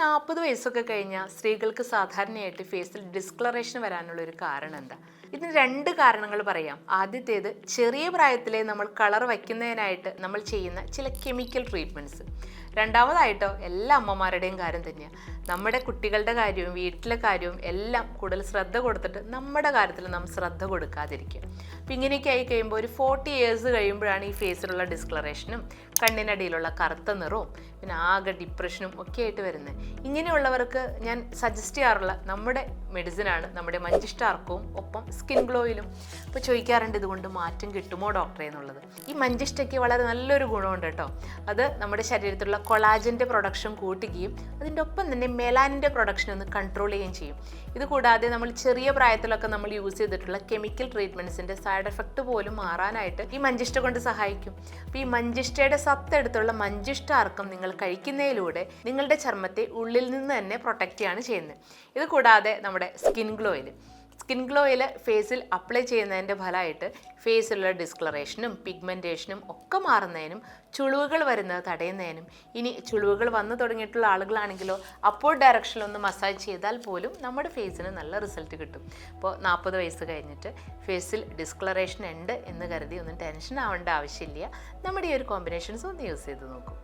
നാൽപ്പത് വയസ്സൊക്കെ കഴിഞ്ഞാൽ സ്ത്രീകൾക്ക് സാധാരണയായിട്ട് ഫേസിൽ ഡിസ്ക്ലറേഷൻ വരാനുള്ള ഒരു കാരണം എന്താ? ഇതിന് രണ്ട് കാരണങ്ങൾ പറയാം. ആദ്യത്തേത് ചെറിയ പ്രായത്തിലെ നമ്മൾ കളർ വയ്ക്കുന്നതിനായിട്ട് നമ്മൾ ചെയ്യുന്ന ചില കെമിക്കൽ ട്രീറ്റ്മെന്റ്സ് രണ്ടാമതായിട്ടോ എല്ലാ അമ്മമാരുടെയും കാര്യം തന്നെയാണ് നമ്മുടെ കുട്ടികളുടെ കാര്യവും വീട്ടിലെ കാര്യവും എല്ലാം കൂടുതൽ ശ്രദ്ധ കൊടുത്തിട്ട് നമ്മുടെ കാര്യത്തിൽ നാം ശ്രദ്ധ കൊടുക്കാതിരിക്കുക. അപ്പം ഇങ്ങനെയൊക്കെ ആയി കഴിയുമ്പോൾ ഒരു ഫോർട്ടി ഇയേഴ്സ് കഴിയുമ്പോഴാണ് ഈ ഫേസിലുള്ള ഡിസ്കളറേഷനും കണ്ണിനടിയിലുള്ള കറുത്ത നിറവും പിന്നെ ആകെ ഡിപ്രഷനും ഒക്കെ ആയിട്ട് വരുന്നത് ഇങ്ങനെയുള്ളവർക്ക് ഞാൻ സജസ്റ്റ് ചെയ്യാറുള്ള നമ്മുടെ മെഡിസിനാണ് നമ്മുടെ മഞ്ചിഷ്ടാർക്കവും ഒപ്പം സ്കിൻ ഗ്ലോയിലും ഇപ്പോൾ ചോദിക്കാറുണ്ട് ഇതുകൊണ്ട് മാറ്റം കിട്ടുമോ ഡോക്ടറെ എന്നുള്ളത്. ഈ മഞ്ചിഷ്ടയ്ക്ക് വളരെ നല്ലൊരു ഗുണമുണ്ട് കേട്ടോ. അത് നമ്മുടെ ശരീരത്തിലുള്ള കൊളാജിന്റെ പ്രൊഡക്ഷൻ കൂട്ടുകയും അതിന്റെ ഒപ്പം തന്നെ മെലാനിന്റെ പ്രൊഡക്ഷൻ ഒന്ന് കൺട്രോൾ ചെയ്യുകയും ചെയ്യും. ഇത് കൂടാതെ നമ്മൾ ചെറിയ പ്രായത്തിലൊക്കെ നമ്മൾ യൂസ് ചെയ്തിട്ടുള്ള കെമിക്കൽ ട്രീറ്റ്മെന്റ്സിന്റെ സൈഡ് എഫക്റ്റ് പോലും മാറാനായിട്ട് ഈ മഞ്ചിഷ്ട കൊണ്ട് സഹായിക്കും. അപ്പോൾ ഈ മഞ്ചിഷ്ടയുടെ സത്തെടുത്തുള്ള മഞ്ചിഷ്ടാർക്കം നിങ്ങൾ കഴിക്കുന്നതിലൂടെ നിങ്ങളുടെ ചർമ്മത്തെ ഉള്ളിൽ നിന്ന് തന്നെ പ്രൊട്ടക്റ്റ് ചെയ്യാണ് ചെയ്യുന്നത്. ഇത് കൂടാതെ നമ്മുടെ സ്കിൻ ഗ്ലോയിൽ സ്കിൻ ഗ്ലോയിൽ ഫേസിൽ അപ്ലൈ ചെയ്യുന്നതിന്റെ ഫലമായിട്ട് ഫേസിലുള്ള ഡിസ്ക്ലറേഷനും പിഗ്മെന്റേഷനും ഒക്കെ മാറുന്നതിനും ചുളിവുകൾ വരുന്നത് തടയുന്നതിനും ഇനി ചുളിവുകൾ വന്നു തുടങ്ങിയിട്ടുള്ള ആളുകളാണെങ്കിലോ അപ്പോൾ ഡയറക്ഷനിലൊന്ന് മസാജ് ചെയ്താൽ പോലും നമ്മുടെ ഫേസിന് നല്ല റിസൾട്ട് കിട്ടും. അപ്പോൾ നാൽപ്പത് വയസ്സ് കഴിഞ്ഞിട്ട് ഫേസിൽ ഡിസ്ക്ലറേഷൻ ഉണ്ട് എന്ന് കരുതി ഒന്നും ടെൻഷൻ ആവേണ്ട ആവശ്യമില്ല. നമ്മുടെ ഈ ഒരു കോമ്പിനേഷൻസ് ഒന്ന് യൂസ് ചെയ്ത് നോക്കും.